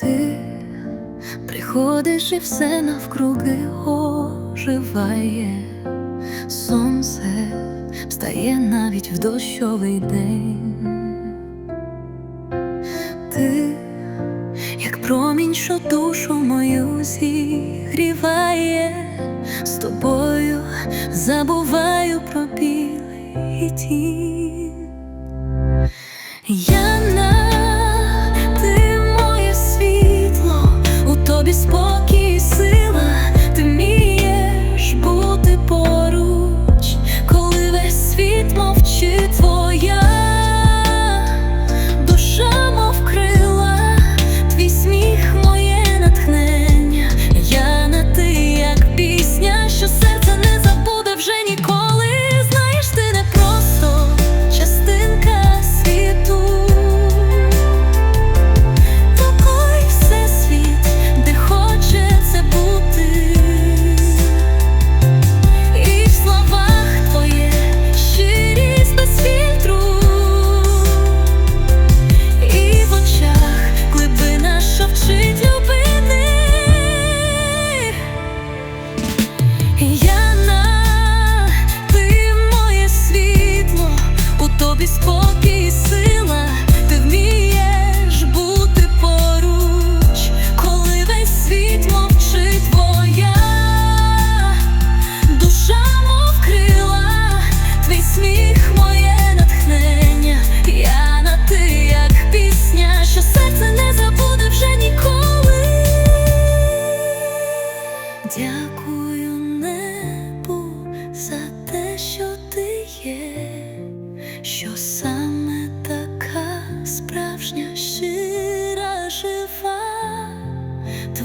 ти приходиш і все навкруги оживає, сонце встає навіть в дощовий день. Ти, як промінь, що душу мою зігріває, з тобою забуваю про білий тінь. Я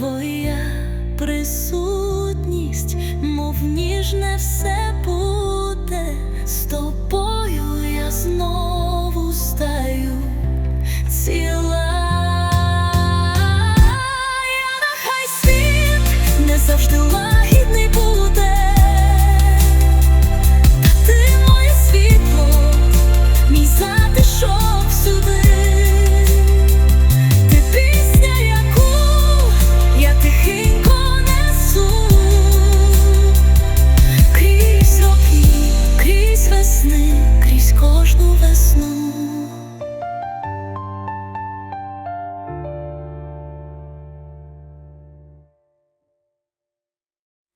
Твоя присутність, мов ніжне все буде, з тобою я знову стаю ціла, Я нехай світ не завжди.